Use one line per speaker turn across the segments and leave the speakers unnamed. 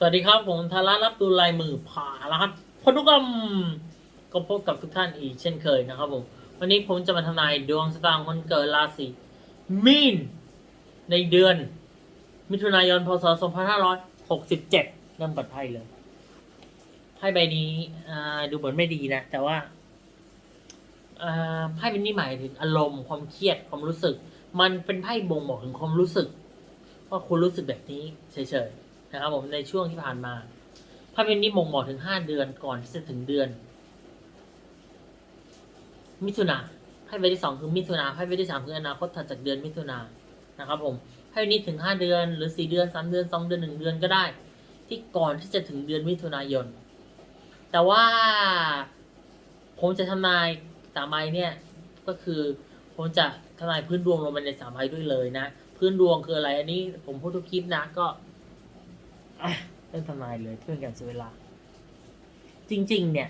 สวัสดีครับ ผมธารารับดูลายมือผ่าแล้วครับพนุกรรมก็พบกับทุกท่านอีกเช่นเคยนะครับผมวันนี้ผมจะมาทำนายดวงชะตาของคนเกิดราศีมีนในเดือน มิถุนายนพศ 2567เริ่มปัดไพ่เลยไพ่ใบนี้ดูเหมือนไม่ดีนะ แต่ว่าไพ่ใบนี้หมายถึงอารมณ์ความเครียดความรู้สึก มันเป็นไพ่บ่งบอกถึงความรู้สึก ว่าคุณรู้สึกแบบนี้เฉยๆ นะครับผมในช่วงที่ผ่านมาภาพเป็นนี้บ่งบอกถึงห้าเดือนก่อนที่จะถึงเดือน มิถุนาไพ่ใบที่สองคือมิถุนาไพ่ใบที่สามคืออนาคตถัดจากเดือนมิถุนานะครับผมไพ่นี้ถึงห้าเดือนหรือสี่เดือนสามเดือนสองเดือนหนึ่งเดือนก็ได้ ที่ก่อนที่จะถึงเดือนมิถุนายน แต่ว่าผมจะทำนายสามใบเนี่ยก็คือผมจะทำนายพื้นดวงลงไปในสามใบด้วยเลยนะ พื้นดวงคืออะไรอันนี้ผมพูดทุกคลิปนะก็ อะเริ่มทำนายเลยเพื่อนกันเสียเวลา จริง ๆ เนี่ย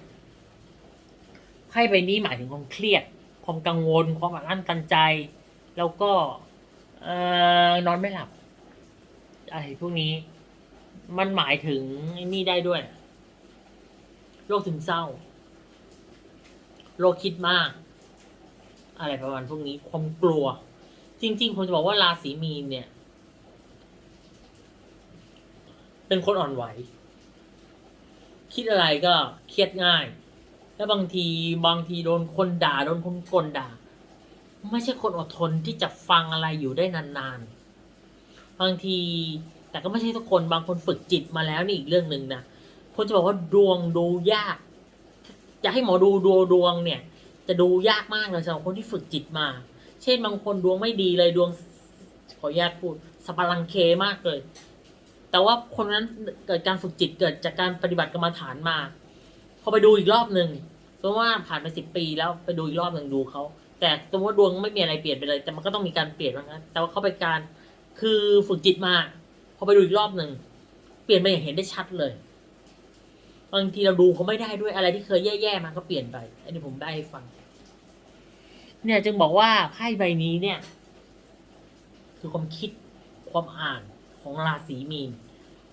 ไพ่ใบนี้หมายถึงความเครียด ความกังวล ความอัดอั้นตันใจ แล้วก็เออนอนไม่หลับอะไรพวกนี้ มันหมายถึงนี่ได้ด้วยโรคซึมเศร้าโรคคิดมาก อะไรประมาณพวกนี้ความกลัว จริง ๆ ผมจะบอกว่าราศีมีนเนี่ย เป็นคนอ่อนไหว คิดอะไรก็เครียดง่าย แล้วบางทีบางทีโดนคนด่าโดนคนกลด่า ไม่ใช่คนอดทนที่จะฟังอะไรอยู่ได้นานๆ บางทีแต่ก็ไม่ใช่ทุกคนบางคนฝึกจิตมาแล้วนี่อีกเรื่องหนึ่งนะผมจะบอกว่าดวงดูยาก จะให้หมอดูดูดวงเนี่ย จะดูยากมากเลยสำหรับคนที่ฝึกจิตมา เช่นบางคนดวงไม่ดีเลยดวงขออนุญาตพูดสปารังเคมากเลย แต่ว่าคนนั้นเกิดการฝึกจิตเกิดจากการปฏิบัติกรรมฐานมา พอไปดูอีกรอบหนึ่งเพราะว่าผ่านไปสิบปีแล้วไปดูอีกรอบหนึ่งดูเขาแต่สมมติว่าดวงไม่มีอะไรเปลี่ยนไปเลย แต่มันก็ต้องมีการเปลี่ยนบ้างนะแต่ว่าเขาไปการคือฝึกจิตมา พอไปดูอีกรอบหนึ่งเปลี่ยนไปอย่างเห็นได้ชัดเลยบางทีเราดูเขาไม่ได้ด้วยอะไรที่เคยแย่ๆมาก็เปลี่ยนไป อันนี้ผมได้ให้ฟัง เนี่ยจึงบอกว่าไพ่ใบนี้เนี่ย คือความคิดความอ่าน ของราศีมีน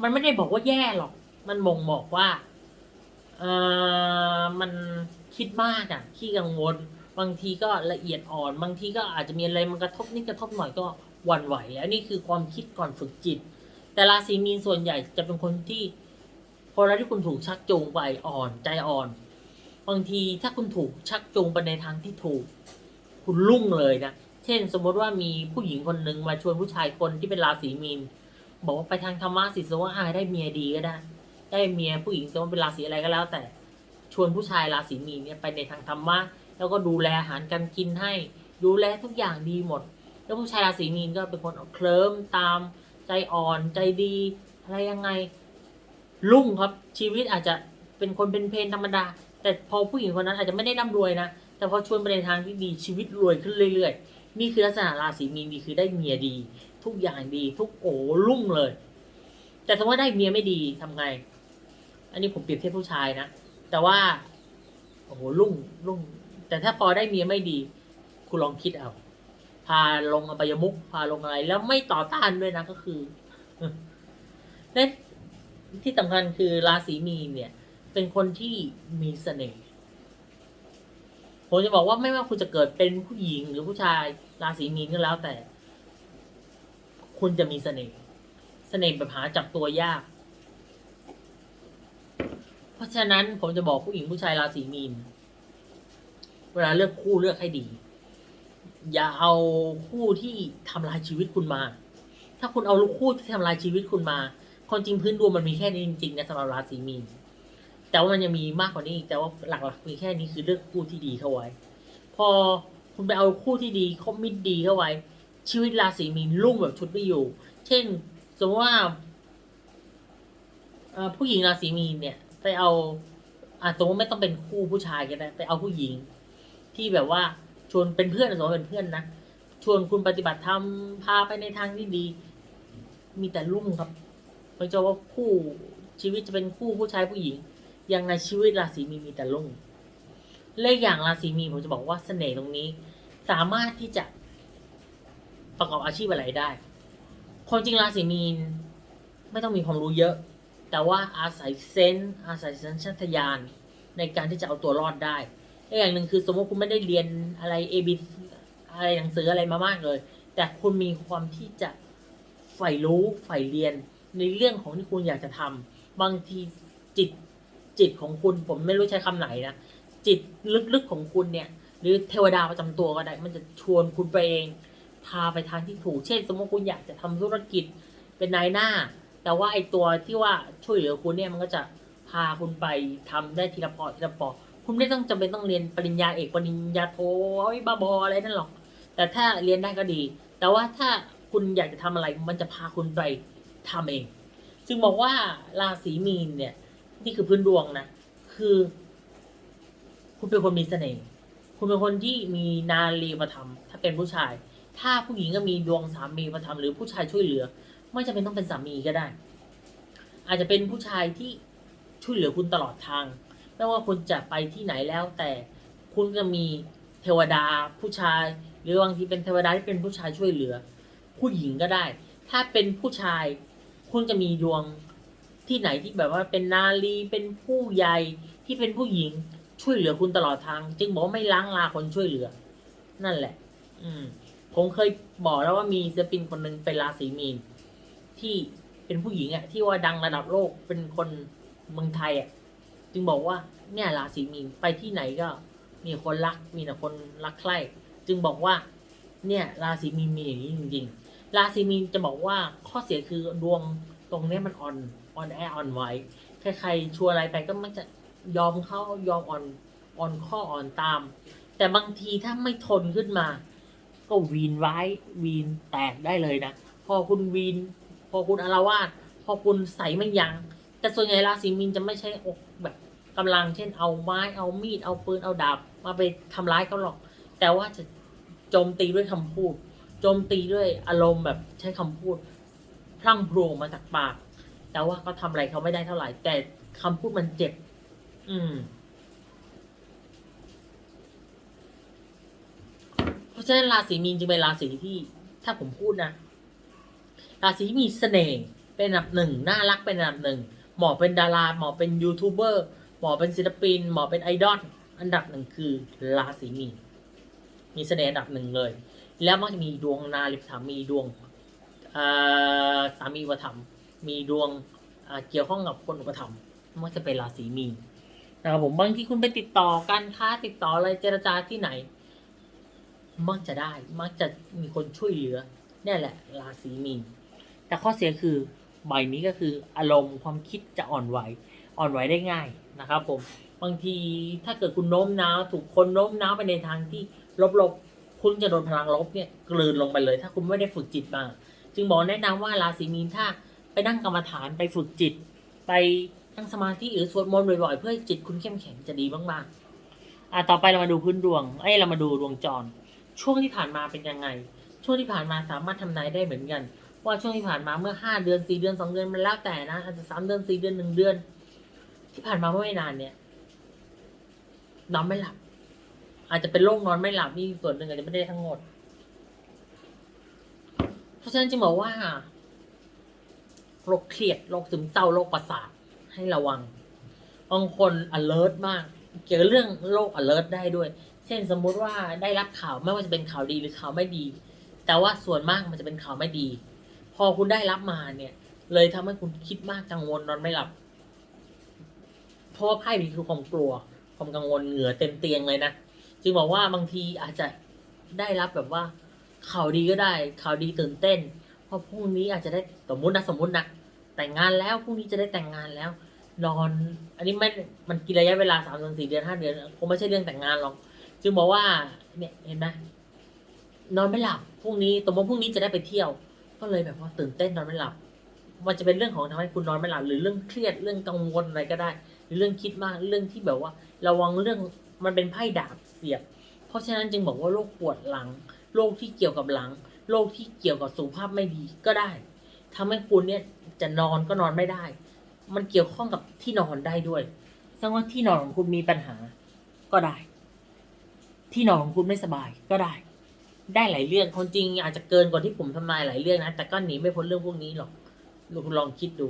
มันไม่ได้บอกว่าแย่หรอก มันบ่งบอกว่าเออมันคิดมากอะขี้กังวล บางทีก็ละเอียดอ่อน บางทีก็อาจจะมีอะไรมันกระทบนิดกระทบหน่อยก็หวั่นไหวแล้วนี่คือความคิดก่อนฝึกจิต แต่ราศีมีนส่วนใหญ่จะเป็นคนที่พอแล้วที่คุณถูกชักจูงไปอ่อนใจอ่อน บางทีถ้าคุณถูกชักจูงไปในทางที่ถูก คุณลุ่งเลยนะ เช่น สมมติว่ามีผู้หญิงคนหนึ่งมาชวนผู้ชายคนที่เป็นราศีมีน บอกว่าไปทางธรรมะสิสว่าได้เมียดีก็ได้ ได้เมียผู้หญิงจะว่าเป็นราศีอะไรก็แล้ว แต่ชวนผู้ชายราศีมีนเนี่ยไปในทางธรรมะแล้วก็ดูแลอาหารการกินให้ ดูแลทุกอย่างดีหมด แล้วผู้ชายราศีมีนก็เป็นคนเคลิ้มตาม ใจอ่อนใจดี อะไรยังไงลุ่งครับชีวิตอาจจะเป็นคนเป็นเพนธรรมดา แต่พอผู้หญิงคนนั้นอาจจะไม่ได้ร่ำรวยนะแต่พอชวนไปในทางที่ดีชีวิตรวยขึ้นเรื่อย ๆ นี่คือลักษณะราศีมีนดีคือได้เมียดี ทุกอย่างดี ทุกโอ้รุ่งเลย แต่สมมติว่าได้เมียไม่ดีทำไง อันนี้ผมเปรียบเทียบผู้ชายนะ แต่ว่า โอ้โหรุ่งรุ่ง แต่ถ้าพอได้เมียไม่ดี คุณลองคิดเอา พาลงอบายมุกพาลงอะไร แล้วไม่ต่อต้านด้วยนะก็คือและที่สำคัญคือราศีมีนเนี่ย เป็นคนที่มีเสน่ห์ผมจะบอกว่าไม่ว่าคุณจะเกิดเป็นผู้หญิงหรือผู้ชายราศีมีนก็แล้วแต่ คุณจะมีเสน่ห์เสน่ห์แบบหาจับตัวยาก เพราะฉะนั้นผมจะบอกผู้หญิงผู้ชายราศีมีน เวลาเลือกคู่เลือกให้ดี อย่าเอาคู่ที่ทำลายชีวิตคุณมา ถ้าคุณเอาคู่ที่ทำลายชีวิตคุณมาความจริงพื้นดวงมันมีแค่นี้จริงๆนะสำหรับราศีมีน แต่ว่ามันยังมีมากกว่านี้อีกแต่ว่าหลักๆมีแค่นี้คือเลือกคู่ที่ดีเข้าไว้ พอคุณไปเอาคู่ที่ดีคอมมิตดีเข้าไว้ ชีวิตราศีมีนรุ่งแบบชุดไม่อยู่ เช่นสมมติว่าผู้หญิงราศีมีนเนี่ยไปเอาอะสมมติไม่ต้องเป็นคู่ผู้ชายก็ได้ไปเอาผู้หญิง ที่แบบว่าชวนเป็นเพื่อนสมมติเป็นเพื่อนนะชวนคุณปฏิบัติธรรมพาไปในทางที่ดี มีแต่รุ่งครับไม่ใช่ว่าคู่ชีวิตจะเป็นคู่ผู้ชายผู้หญิง ยังไงชีวิตราศีมีนมีแต่รุ่งเลขอย่างราศีมีนผมจะบอกว่าเสน่ห์ตรงนี้ สามารถที่จะ ประกอบอาชีพอะไรได้ ความจริงราศีมีนไม่ต้องมีความรู้เยอะ แต่ว่าอาศัยเซนส์อาศัยสัญชาตญาณในการที่จะเอาตัวรอดได้และอย่างหนึ่งคือสมมติคุณไม่ได้เรียนอะไร A B อะไรหนังสืออะไรมามากเลย แต่คุณมีความที่จะใฝ่รู้ใฝ่เรียนในเรื่องของที่คุณอยากจะทำบางทีจิตจิตของคุณผมไม่รู้ใช้คำไหนนะจิตลึกๆของคุณเนี่ย หรือเทวดาประจำตัวก็ได้ มันจะชวนคุณไปเอง พาไปทางที่ถูก เช่น สมมติคุณอยากจะทำธุรกิจเป็นนายหน้า แต่ว่าไอตัวที่ว่าช่วยเหลือคุณเนี่ยมันก็จะพาคุณไปทำได้ทีละพอทีละพอคุณไม่ต้องจำเป็นต้องเรียนปริญญาเอกปริญญาโทไอ้บ้าบออะไรนั่นหรอก แต่ถ้าเรียนได้ก็ดี แต่ว่าถ้าคุณอยากจะทำอะไรมันจะพาคุณไปทำเอง จึงบอกว่าราศีมีนเนี่ย นี่คือพื้นดวงนะ คือ คุณเป็นคนมีเสน่ห์ คุณเป็นคนที่มีนารีประธรรม ถ้าเป็นผู้ชาย ถ้าผู้หญิงก็มีดวงสามีประธรรมหรือผู้ชายช่วยเหลือ ไม่จำเป็นต้องเป็นสามีก็ได้ อาจจะเป็นผู้ชายที่ช่วยเหลือคุณตลอดทาง ไม่ว่าคุณจะไปที่ไหนแล้ว แต่คุณจะมีเทวดาผู้ชาย หรือบางทีเป็นเทวดาที่เป็นผู้ชายช่วยเหลือ ผู้หญิงก็ได้ ถ้าเป็นผู้ชาย คุณจะมีดวงที่ไหนที่แบบว่าเป็นนารีเป็นผู้ใหญ่ที่เป็นผู้หญิงช่วยเหลือคุณตลอดทาง จึงบอกว่าไม่ล้างลาคนช่วยเหลือ นั่นแหละ อืม ผมเคยบอกแล้วว่ามีศิลปินคนหนึ่งเป็นราศีมีน ที่เป็นผู้หญิงอะที่ว่าดังระดับโลกเป็นคนเมืองไทยอะจึงบอกว่าเนี่ยราศีมีนไปที่ไหนก็มีคนรักมีแต่คนรักใคร่จึงบอกว่าเนี่ยราศีมีนมีอย่างนี้จริงๆ ราศีมีนจะบอกว่าข้อเสียคือดวงตรงนี้มันอ่อนอ่อนแออ่อนไหวใครๆชวนอะไรไปก็มักจะยอมเข้ายอมอ่อนอ่อนข้ออ่อนตาม แต่บางทีถ้าไม่ทนขึ้นมา ก็วีนไว้วีนแตกได้เลยนะ พอคุณวีน พอคุณอารวาสพอคุณใส่ไม่ยัง้งแต่ส่วนใหญ่ราศีมีนจะไม่ใช่อกแบบกำลังเช่นเอาไม้เอามีดเอาปืนเอาดาบมาไปทำร้ายเขาหรอก แต่ว่าจะโจมตีด้วยคำพูดโจมตีด้วยอารมณ์แบบใช้คำพูด พลั่งพรูมาจากปาก แต่ว่าก็ทำอะไรเขาไม่ได้เท่าไหร่ แต่คำพูดมันเจ็บ อืม เพราะฉะนั้นราศีมีนจึงเป็นราศีที่ถ้าผมพูดนะ ราศีที่มีเสน่ห์เป็นอันดับหนึ่งน่ารักเป็นอันดับหนึ่งเหมาะเป็นดาราเหมาะเป็นยูทูบเบอร์เหมาะเป็นศิลปินเหมาะเป็นไอดอลอันดับหนึ่งคือราศีมีนมีเสน่ห์อันดับหนึ่งเลย แล้วมักจะมีดวงนาลิสามีดวงสามีอุปถัมภ์มีดวงเกี่ยวข้องกับคนอุปถัมภ์มักจะเป็นราศีมีนนะครับผมบางที่คุณไปติดต่อการค้าติดต่ออะไรเจรจาที่ไหน มักจะได้ มักจะมีคนช่วยเหลือเนี่ยแหละ ราศีมีน แต่ข้อเสียคือใบนี้ก็คืออารมณ์ความคิดจะอ่อนไหว อ่อนไหวได้ง่ายนะครับผม บางทีถ้าเกิดคุณโน้มน้าวถูกคนโน้มน้าวไปในทางที่ลบๆ คุณจะโดนพลังลบเนี่ยกลืนลงไปเลย ถ้าคุณไม่ได้ฝึกจิตมา จึงบอกแนะนำว่าราศีมีนถ้าไปนั่งกรรมฐานไปฝึกจิต ไปนั่งสมาธิหรือสวดมนต์บ่อยๆเพื่อจิตคุณเข้มแข็งจะดีมากๆอะต่อไปเรามาดูพื้นดวง เอ้ยเรามาดูดวงจร ช่วงที่ผ่านมาเป็นยังไง ช่วงที่ผ่านมาสามารถทำนายได้เหมือนกัน ว่าช่วงที่ผ่านมาเมื่อห้าเดือนสี่เดือนสองเดือนมันแล้วแต่นะอาจจะสามเดือนสี่เดือนหนึ่งเดือน ที่ผ่านมาเมื่อไม่นานเนี่ยนอนไม่หลับ อาจจะเป็นโรคนอนไม่หลับนี่ส่วนหนึ่งอาจจะไม่ได้ทั้งหมด เพราะฉะนั้นจึงบอกว่าโรคเครียดโรคซึมเศร้าโรคประสาทให้ระวังบางคน alert มาก เกี่ยวกับเรื่องโรค alert ได้ด้วย เช่นสมมุติว่าได้รับข่าวไม่ว่าจะเป็นข่าวดีหรือข่าวไม่ดี แต่ว่าส่วนมากมันจะเป็นข่าวไม่ดี พอคุณได้รับมาเนี่ย เลยทำให้คุณคิดมากกังวลนอนไม่หลับ เพราะว่าไพ่นี้คือความกลัวความกังวลเหงื่อเต็มเตียงเลยนะจึงบอกว่าบางทีอาจจะได้รับแบบว่าข่าวดีก็ได้ข่าวดีตื่นเต้น เพราะพรุ่งนี้อาจจะได้สมมตินะสมมตินะแต่งงานแล้วพรุ่งนี้จะได้แต่งงานแล้ว นอน อันนี้ไม่มันกินระยะเวลาสามเดือนสี่เดือนห้าเดือนคงไม่ใช่เรื่องแต่งงานหรอก จึงบอกว่าเนี่ยเห็นไหมนอนไม่หลับพรุ่งนี้สมมติพรุ่งนี้จะได้ไปเที่ยว ก็เลยแบบว่าตื่นเต้นนอนไม่หลับ มันจะเป็นเรื่องของทำให้คุณนอนไม่หลับหรือเรื่องเครียดเรื่องกังวลอะไรก็ได้ หรือเรื่องคิดมากเรื่องที่แบบว่า ระวังเรื่องมันเป็นไพ่ดาบเสียบ เพราะฉะนั้นจึงบอกว่าโรคปวดหลังโรคที่เกี่ยวกับหลังโรคที่เกี่ยวกับสุขภาพไม่ดีก็ได้ทำให้คุณเนี่ยจะนอนก็นอนไม่ได้ มันเกี่ยวข้องกับที่นอนได้ด้วยแสดงว่าที่นอนของคุณมีปัญหาก็ได้ ที่นอนของคุณไม่สบายก็ได้ ได้หลายเรื่องคนจริงอาจจะเกินกว่าที่ผมทำนายหลายเรื่องนะแต่ก็หนีไม่พ้นเรื่องพวกนี้หรอกคุณลองคิดดู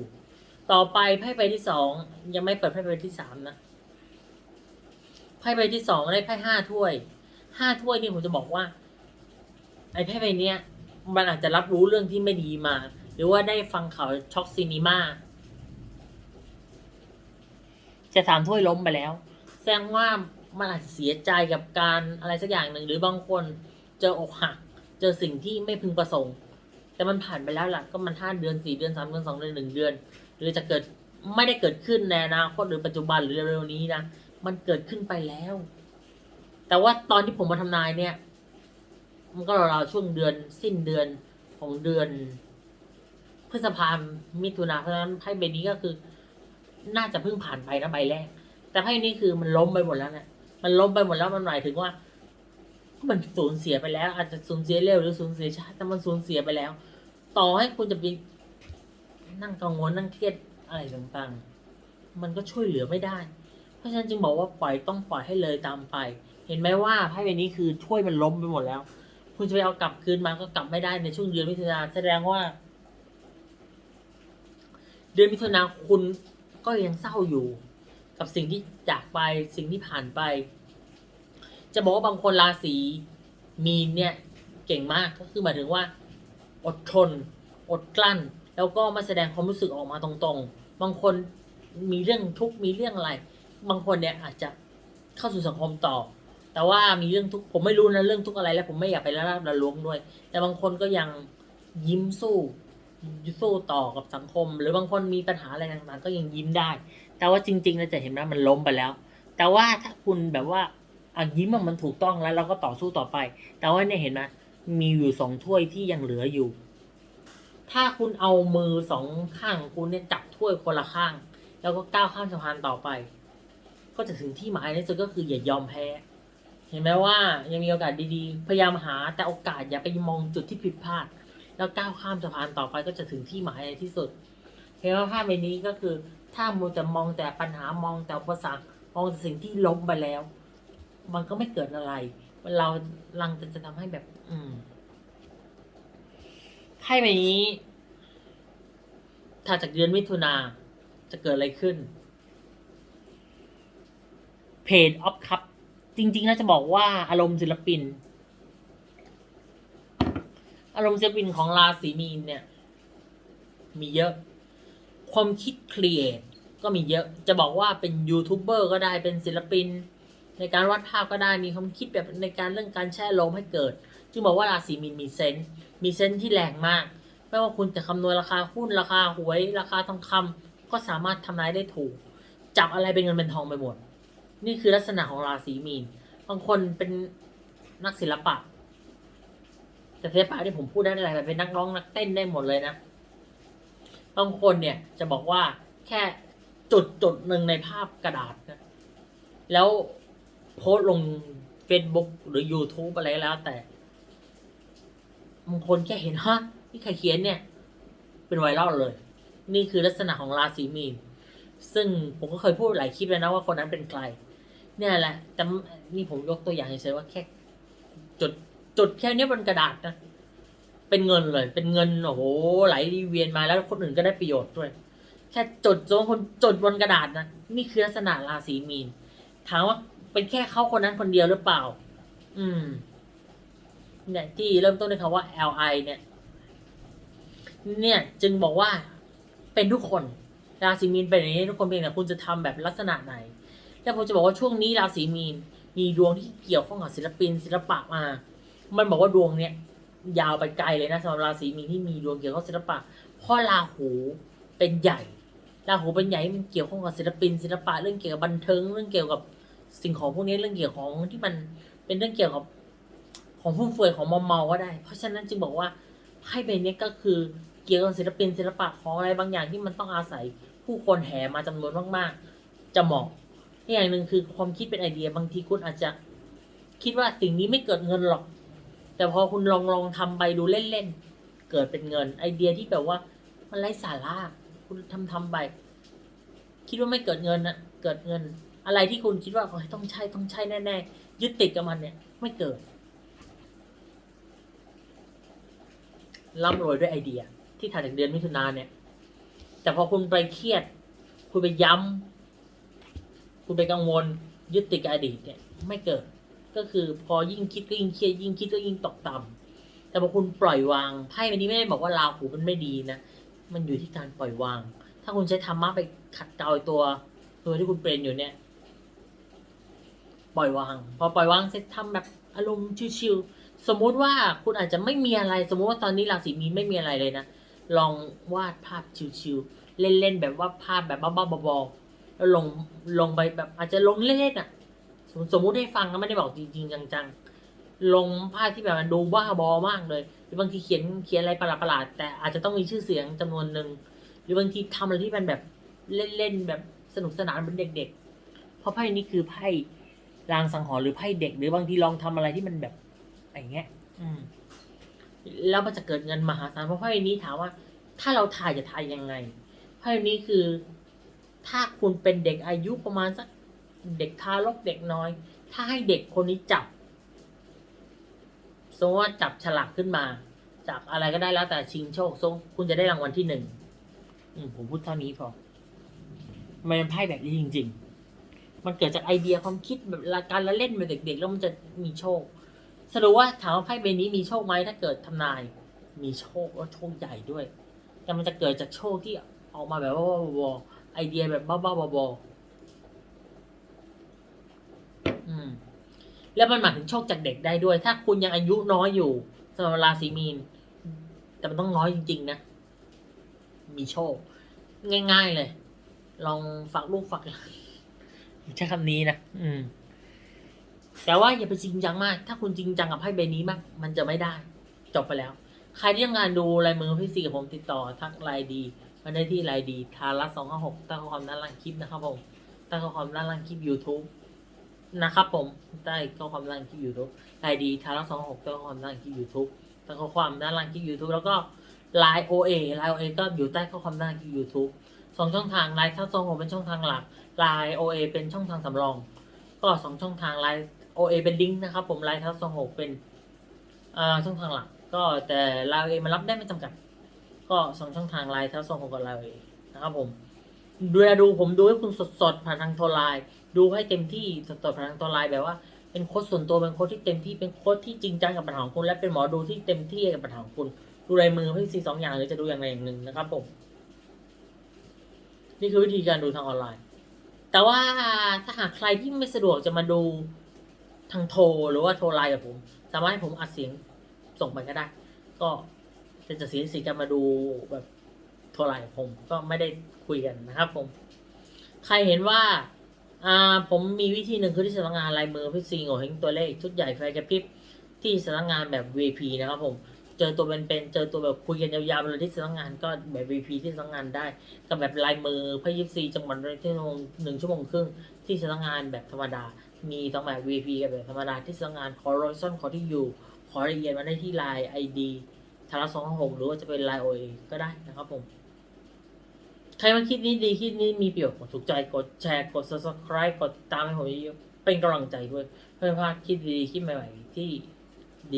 ต่อไปไพ่ใบที่สองยังไม่เปิดไพ่ใบที่สามนะไพ่ใบที่สองได้ไพ่ห้าถ้วยห้าถ้วยนี่ผมจะบอกว่า ไอ้ไพ่ใบเนี้ย มันอาจจะรับรู้เรื่องที่ไม่ดีมา หรือว่าได้ฟังข่าวช็อกซีนีมาจะสามถ้วยล้มไปแล้ว แสดงว่า มันอาจจะเสียใจกับการอะไรสักอย่างหนึ่งหรือบางคนเจออกหัก เจอสิ่งที่ไม่พึงประสงค์ แต่มันผ่านไปแล้วล่ะก็มันห้าเดือนสี่เดือนสามเดือนสองเดือนหนึ่งเดือน หรือจะเกิดไม่ได้เกิดขึ้นในอนาคตหรือปัจจุบันหรือเร็วๆนี้นะมันเกิดขึ้นไปแล้ว แต่ว่าตอนที่ผมมาทำนายเนี่ย มันก็ราวๆช่วงเดือนสิ้นเดือนของเดือนพฤษภาคมมิถุนาเพราะฉะนั้นไพ่ใบนี้ก็คือ น่าจะเพิ่งผ่านไปนะใบแรก แต่ไพ่นี้คือมันล้มไปหมดแล้วเนี่ย มันล้มไปหมดแล้วมันหมายถึงว่า มันสูญเสียไปแล้ว อาจจะสูญเสียเร็วหรือสูญเสียช้าแต่มันสูญเสียไปแล้ว ต่อให้คุณจะไปนั่งกังวลนั่งเครียดอะไรต่างๆ มันก็ช่วยเหลือไม่ได้ เพราะฉะนั้นจึงบอกว่าปล่อยต้องปล่อยให้เลยตามไป เห็นไหมว่าไพ่ใบนี้คือช่วยมันล้มไปหมดแล้ว คุณจะไปเอากลับคืนมาก็กลับไม่ได้ในช่วงเดือนมิถุนาแสดงว่า เดือนมิถุนาคุณก็ยังเศร้าอยู่ กับสิ่งที่จากไปสิ่งที่ผ่านไป จะบอกว่าบางคนราศีมีนเนี่ยเก่งมากก็คือหมายถึงว่า อดทน อดกลั้น แล้วก็มาแสดงความรู้สึกออกมาตรงๆ บางคนมีเรื่องทุกข์มีเรื่องอะไร บางคนเนี่ยอาจจะเข้าสู่สังคมต่อ แต่ว่ามีเรื่องทุกข์ผมไม่รู้นะเรื่องทุกข์อะไร แล้วผมไม่อยากไปละลาบละล้วงด้วย แต่บางคนก็ยังยิ้มสู้สู้ต่อกับสังคม หรือบางคนมีปัญหาอะไรต่างๆ ก็ยังยิ้มได้ แต่ว่าจริงๆเราจะเห็นว่ามันล้มไปแล้ว แต่ว่าถ้าคุณแบบว่า อะยิ้มมันถูกต้องแล้วเราก็ต่อสู้ต่อไป แต่ว่าเนี่ยเห็นไหมมีอยู่สองถ้วยที่ยังเหลืออยู่ ถ้าคุณเอามือสองข้างของคุณเนี่ยจับถ้วยคนละข้าง แล้วก็ก้าวข้ามสะพานต่อไป ก็จะถึงที่หมายในที่สุดก็คืออย่ายอมแพ้ เห็นไหมว่ายังมีโอกาสดีๆ พยายามหาแต่โอกาสอย่าไปมองจุดที่ผิดพลาด แล้วก้าวข้ามสะพานต่อไปก็จะถึงที่หมายในที่สุด เห็นว่าภาพใบนี้ก็คือ ถ้ามัวแต่มองแต่ปัญหามองแต่อุปสรรคมองแต่สิ่งที่ล้มไปแล้ว มันก็ไม่เกิดอะไร เราลังจะจะทำให้แบบ อืมไพ่ใบนี้ ถ้าจากเดือนมิถุนาจะเกิดอะไรขึ้น เพจออฟคัพจริงๆแล้วจะบอกว่าอารมณ์ศิลปิน อารมณ์ศิลปินของราศีมีนเนี่ย มีเยอะ ความคิดครีเอทก็มีเยอะ จะบอกว่าเป็นยูทูบเบอร์ก็ได้เป็นศิลปิน ในการวาดภาพก็ได้มีความคิดแบบในการเรื่องการแช่ลมให้เกิด จึงบอกว่าราศีมีนมีเซนส์มีเซนส์ที่แรงมาก ไม่ว่าคุณจะคำนวณราคาหุ้นราคาหวย ราคาทองคำก็สามารถทำนายได้ถูก จับอะไรเป็นเงินเป็นทองไปหมด นี่คือลักษณะของราศีมีนบางคนเป็นนักศิลปะ แต่ศิลปะที่ผมพูดได้อะไรแบบเป็นนักร้องนักเต้นได้หมดเลยนะบางคนเนี่ยจะบอกว่าแค่จุดจุดหนึ่งในภาพกระดาษนะแล้ว โพสลง Facebook หรือ YouTube อะไรแล้วแต่บางคนแค่เห็นฮะนี่ใครเขียนเนี่ย เป็นไวรัลเลย นี่คือลักษณะของราศีมีน ซึ่งผมก็เคยพูดหลายคลิปแล้วนะว่าคนนั้นเป็นใคร เนี่ยแหละแต่นี่ผมยกตัวอย่างเฉยๆว่าแค่จุดจุดแค่นี้บนกระดาษนะเป็นเงินเลย เป็นเงินโอ้โหไหลเวียนมาแล้วคนอื่นก็ได้ประโยชน์ด้วย แค่จดจนคนจดบนกระดาษนะนี่คือลักษณะราศีมีนถามว่า เป็นแค่เขาคนนั้นคนเดียวหรือเปล่า อืม เนี่ยที่เริ่มต้นด้วยคำว่า li เนี่ย เนี่ยจึงบอกว่าเป็นทุกคนราศีมีนเป็นอย่างนี้ทุกคนเพียงแต่คุณจะทำแบบลักษณะไหน แล้วผมจะบอกว่าช่วงนี้ราศีมีน มีดวงที่เกี่ยวข้องกับศิลปิน ศิลปะมา มันบอกว่าดวงเนี่ยยาวไปไกลเลยนะสำหรับราศีมีนที่มีดวงเกี่ยวข้องศิลปะเพราะราหูเป็นใหญ่ราหูเป็นใหญ่มันเกี่ยวข้องกับศิลปิน ศิลปะเรื่องเกี่ยวกับบันเทิงเรื่องเกี่ยวกับ สิ่งของพวกนี้เรื่องเกี่ยวของที่มันเป็นเรื่องเกี่ยวกับของฟุ่มเฟือยของมอมเมาก็ได้ เพราะฉะนั้นจึงบอกว่าไพ่ใบนี้ก็คือเกี่ยวกับศิลปินศิลปะของอะไรบางอย่างที่มันต้องอาศัยผู้คนแห่มาจำนวนมากๆ จะเหมาะอีกอย่างหนึ่งคือความคิดเป็นไอเดียบางทีคุณอาจจะคิดว่าสิ่งนี้ไม่เกิดเงินหรอก แต่พอคุณลองลองทำไปดูเล่นๆ เกิดเป็นเงิน ไอเดียที่แบบว่ามันไร้สาระคุณทำทำไป คิดว่าไม่เกิดเงินนะเกิดเงิน อะไรที่คุณคิดว่าโอ้ยต้องใช่ต้องใช่แน่ๆยึดติดกับมันเนี่ย ไม่เกิดร่ำรวยด้วยไอเดีย ที่ถ่ายจากเดือนมิถุนาเนี่ย แต่พอคุณไปเครียด คุณไปย้ำคุณไปกังวล ยึดติดกับอดีตเนี่ย ไม่เกิด ก็คือพอยิ่งคิดก็ยิ่งเครียดยิ่งคิดก็ยิ่งตกต่ำแต่พอคุณปล่อยวางไพ่ใบนี้ไม่ได้บอกว่าราหูมันไม่ดีนะมันอยู่ที่การปล่อยวาง ถ้าคุณใช้ธรรมะไปขัดเกลาตัวตัวที่คุณเป็นอยู่เนี่ย ปล่อยวาง พอปล่อยวางเสร็จทำแบบอารมณ์ชิวๆสมมุติว่าคุณอาจจะไม่มีอะไร สมมุติว่าตอนนี้ราศีมีนไม่มีอะไรเลยนะ ลองวาดภาพชิวๆเล่นๆแบบว่าภาพแบบบ้าๆบอๆแล้วลงลงไปแบบอาจจะลงเล่นๆอะ สมสมมุติให้ฟังนะไม่ได้บอกจริง ๆ จังๆ ลงภาพที่แบบมันดูบ้าบอมากเลยหรือบางทีเขียนเขียนอะไรประหลาดๆแต่อาจจะต้องมีชื่อเสียงจำนวนหนึ่งหรือบางทีทำอะไรที่มันแบบเล่นๆแบบสนุกสนานเป็นเด็ก ๆ เพราะไพ่นี้คือไพ่ ลางสังหรณ์หรือไพ่เด็ก หรือบางทีลองทำอะไรที่มันแบบอย่างเงี้ย อืม แล้วมันจะเกิดเงินมหาศาลเพราะไพ่นี้ถามว่า ถ้าเราทายจะทายยังไงไพ่นี้คือ ถ้าคุณเป็นเด็กอายุประมาณสักเด็กทารกเด็กน้อย ถ้าให้เด็กคนนี้จับสมมติว่าจับฉลากขึ้นมา จากอะไรก็ได้แล้วแต่ชิงโชคสมคุณจะได้รางวัลที่หนึ่งผมพูดเท่านี้พอมันเป็นไพ่แบบนี้จริง ๆ มันเกิดจากไอเดียความคิดแบบการละเล่นแบบเด็กๆ แล้วมันจะมีโชค สรุปว่าถามว่าไพ่ใบนี้มีโชคไหมถ้าเกิดทำนาย มีโชคแล้วโชคใหญ่ด้วย แต่มันจะเกิดจากโชคที่ออกมาแบบว่าบอๆไอเดียแบบบ้าๆบอๆอืมแล้วมันหมายถึงโชคจากเด็กได้ด้วย ถ้าคุณยังอายุน้อยอยู่สำหรับราศีมีน แต่มันต้องน้อยจริง ๆ นะ มีโชค ง่าย ๆ เลย ลองฝากลูกฝากหลาน ใช้คำนี้นะอืม แต่ว่าอย่าไปจริงจังมาก ถ้าคุณจริงจังกับไพ่ใบนี้มาก มันจะไม่ได้ จบไปแล้ว ใครที่ต้องการดูลายมือพี่ซีกับผมติดต่อทักไลน์ดีมาได้ที่ไลน์ดีทารัสสองห้าหกตั้งข้อความด้านล่างคลิปนะครับผมตั้งข้อความด้านล่างคลิป YouTube นะครับผมใต้ข้อความด้านล่างคลิป YouTube ไลน์ดีทารัสสองหกตั้งข้อความด้านล่างคลิป YouTube ตั้งข้อความด้านล่างคลิป YouTube แล้วก็ไลน์ OA ไลน์ OA ก็อยู่ใต้ข้อความด้านล่างคลิป YouTube สองช่องทางไลน์ทัศน์หกเป็นช่องทางหลัก ลน์ OA เป็นช่องทางสำรอง ก็สองช่องทางไลน์ OA เป็นลิงก์นะครับ ผมไลน์ทัศน์หกเป็นอ่าช่องทางหลัก ก็แต่ไลน์ OA มันรับได้ไม่จำกัด ก็สองช่องทางไลน์ทัศน์หกกับไลน์ OA นะครับผมดูแลดูผมดูให้คุณสดๆผ่านทางโทรไลน์ดูให้เต็มที่สดๆผ่านทางโทรไลน์แบบว่าเป็นโค้ชส่วนตัวเป็นโค้ชที่เต็มที่เป็นโค้ชที่จริงจังกับปัญหาของคุณและเป็นหมอดูที่เต็มที่กับปัญหาของคุณดูลายมือพี่ซีสองอย่างหรือจะดูอย่างใดอย่างหนึ่งนะครับผม นี่คือวิธีการดูทางออนไลน์ แต่ว่าถ้าหากใครที่ไม่สะดวกจะมาดูทางโทรหรือว่าโทรไลน์กับผม สามารถให้ผมอัดเสียงส่งไปก็ได้ ก็เป็นจะเสียสีกันมาดูแบบโทรไลน์กับผม ก็ไม่ได้คุยกันนะครับ ผม ใครเห็นว่าอ่าผมมีวิธีหนึ่งคือที่สำนักงานลายมือพี่ซีโง่เฮงตัวเลขชุดใหญ่ไฟกระพริบที่สำนักงานแบบ VP นะครับผม เจอตัวเป็นๆเจอตัวแบบคุยกันยาวๆไปเลยที่สำนักงานก็แบบ VP ที่สำนักงานได้ กับแบบลายมือพื่อยิบซีจังหวัดที่ชั่วโมงหนึ่งชั่วโมงครึ่งที่สำนักงานแบบธรรมดา มีต้องแบบ VP กับแบบธรรมดาที่สำนักงานขอโรยซ่อนขอที่อยู่ ขอรายละเอียดมาได้ที่ไลน์ ID ทาราสองหกหรือว่าจะเป็นไลน์ OA ก็ได้นะครับผมใครมาคิดนี้ดีคิดนี้มีประโยชน์ถูกใจกดแชร์กด subscribe กดติดตามให้ผมเยอะๆเป็นกำลังใจด้วยเพื่อพลาดคลิปดีๆคลิปใหม่ๆที่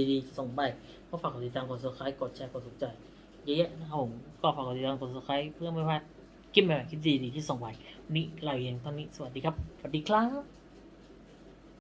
ดีๆส่งไป ก็ฝากกดติดตามกด subscribe กดแชร์กดถูกใจเยอะๆนะครับผมก็ฝากกดติดตามกด subscribe เพื่อไม่พลาดคลิปใหม่ๆคลิปดีๆที่ส่งไปวันนี้เราเองตอนนี้สวัสดีครับสวัสดีครับ